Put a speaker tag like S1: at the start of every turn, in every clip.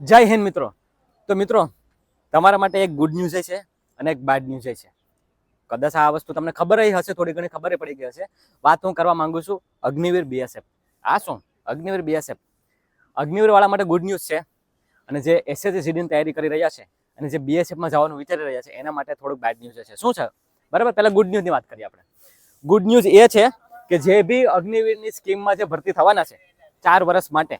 S1: જય હિન્દ મિત્રો. તો મિત્રો, તમારા માટે એક ગુડ ન્યૂઝ છે અને એક બેડ ન્યૂઝ છે. કદાચ આ વસ્તુ તમને ખબર હશે, થોડી ઘણી ખબર પડી ગઈ હશે. વાત હું કરવા માંગુ છું અગ્નિવીર બીએસએફ આ શું? અગ્નિવીર બીએસએફ અગ્નિવીર વાળા માટે ગુડ ન્યૂઝ છે અને જે એસએસસી સીડીની તૈયારી કરી રહ્યા છે અને જે બીએસએફમાં જવાનું વિચારી રહ્યા છે, એના માટે થોડુંક બેડ ન્યૂઝ છે. શું છે? બરાબર? પહેલાં ગુડ ન્યૂઝની વાત કરીએ આપણે. ગુડ ન્યૂઝ એ છે કે જે બી અગ્નિવીરની સ્કીમમાં જે ભરતી થવાના છે, ચાર વર્ષ માટે.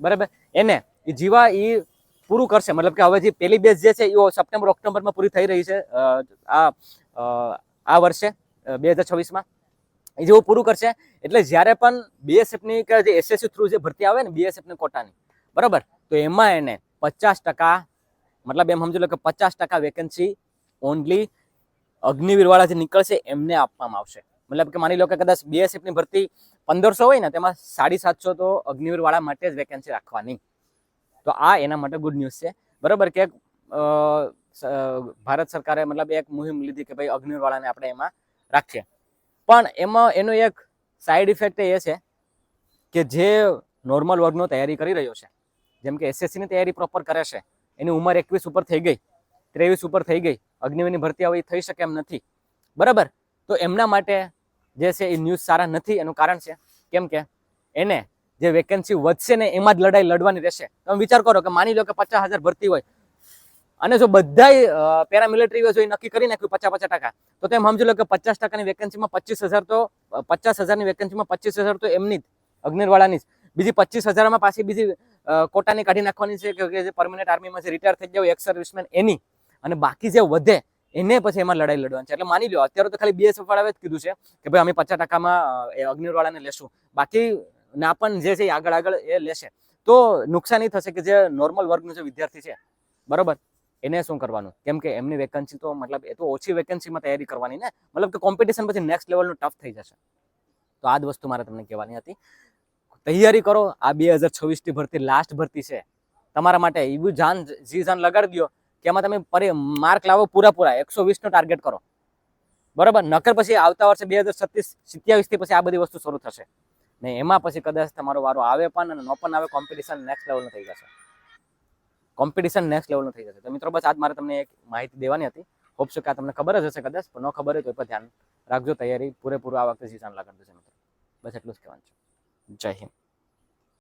S1: બરાબર? એને એ જીવા એ પૂરું કરશે. મતલબ કે હવે જે પેલી બેચ જે છે એ સપ્ટેમ્બર, ઓક્ટોબરમાં પૂરી થઈ રહી છે આ આ વર્ષે બે હજાર છવ્વીસમાં. એ જેવું પૂરું કરશે. એટલે જ્યારે પણ બીએસએફની કે જે એસએસસી થ્રુ જે ભરતી આવે ને બીએસએફની કોટાની બરાબર? તો એમાં એને પચાસ ટકા, મતલબ એમ સમજી લો કે પચાસ ટકા વેકેન્સી ઓનલી અગ્નિવીરવાળા જે નીકળશે એમને આપવામાં આવશે. મતલબ કે માની લો કે કદાચ બીએસએફની ભરતી પંદરસો હોય ને, તેમાં સાડી સાતસો તો અગ્નિવીરવાળા માટે જ વેકેન્સી રાખવાની. તો આ એના માટે ગુડ ન્યૂઝ છે. બરાબર કે ભારત સરકારે મતલબ એક મુહિમ લીધી કે ભાઈ અગ્નિવાળાને આપણે એમાં રાખીએ. પણ એમાં એનો એક સાઈડ ઇફેક્ટ એ છે કે જે નોર્મલ વર્ગનો તૈયારી કરી રહ્યો છે, જેમ કે એસએસસીની તૈયારી પ્રોપર કરે છે, એની ઉંમર એકવીસ ઉપર થઈ ગઈ, ત્રેવીસ ઉપર થઈ ગઈ અગ્નિવીની ભરતી આવી થઈ શકે એમ નથી. બરાબર? તો એમના માટે જે છે એ ન્યૂઝ સારા નથી, એનું કારણ છે. કેમ કે એને જે વેકેન્સી વધશે ને એમાં જ લડાઈ લડવાની રહેશે. તમે વિચાર કરો કે માની લો કે પચાસ હજાર ભરતી હોય. અને જો બધાય પેરામિલિટરી હોય એ નક્કી કરી નાખ્યું પચાસ પચાસ ટકા. તો તેમ સમજી લો કે પચાસ ટકાની વેકેન્સીમાં પચીસ હજાર તો, પચાસ હજારની વેકેન્સીમાં પચીસ હજાર તો એમની જ અગ્નિવાળાની જ. બીજી પચીસ હજારમાં પાછી બીજી કોટાની કાઢી નાખવાની છે કે- જે પરમનન્ટ આર્મીમાં જે રિટાયર થઈ જાય એક્સ સર્વિસમેન એની. અને બાકી જે વધે, એને પછી એમાં લડાઈ લડવાની છે. એટલે માની લો અત્યારે તો ખાલી બીએસએફ વાળાએ જ કીધું છે કે ભાઈ અમે પચાસ ટકામાં અગ્નિરવાળાને લેશું. બાકી ના પણ જે છે એ આગળ આગળ એ લેશે. તો નુકસાન થશે કે જે નોર્મલ વર્ગનો જે વિદ્યાર્થી છે, બરોબર? એને શું કરવાનું? કેમ કે એમની વેકન્સી તો મતલબ એ તો ઓછી વેકન્સીમાં તૈયારી કરવાની ને? મતલબ કે કોમ્પિટિશન પછી નેક્સ્ટ લેવલનું ટફ થઈ જશે. તો આ જ વસ્તુ મારે તમને કહેવાની હતી. તૈયારી કરો, આ બે હજાર છવ્વીસની ભરતી લાસ્ટ ભરતી છે. તમારા માટે એવું જાન, જી જાન લગાડી દો કે એમાં તમે પરી માર્ક લાવો પૂરા પૂરા, એકસો વીસનો ટાર્ગેટ કરો. બરાબર? નકર પછી આવતા વર્ષે બે હજાર સત્તીસ સિત્યાવીસથી પછી આ બધી વસ્તુ શરૂ થશે. ને એમાં પછી કદાચ તમારો વારો આવે પણ અને ન પણ આવે કોમ્પિટિશન નેક્સ્ટ લેવલનું થઈ જશે. કોમ્પિટિશન નેક્સ્ટ લેવલનું થઈ જશે. તો મિત્રો, બસ આજ મારે તમને એક માહિતી દેવાની હતી. હોપ છું કે આ તમને ખબર જ હશે કદાચ, પણ ન ખબર હોય તો એ પર ધ્યાન રાખજો. તૈયારી પૂરેપૂરું આ વખતે સીઝન લગાડજો છે મિત્રો. બસ એટલું જ કહેવાનું છે. જય હિન્દ.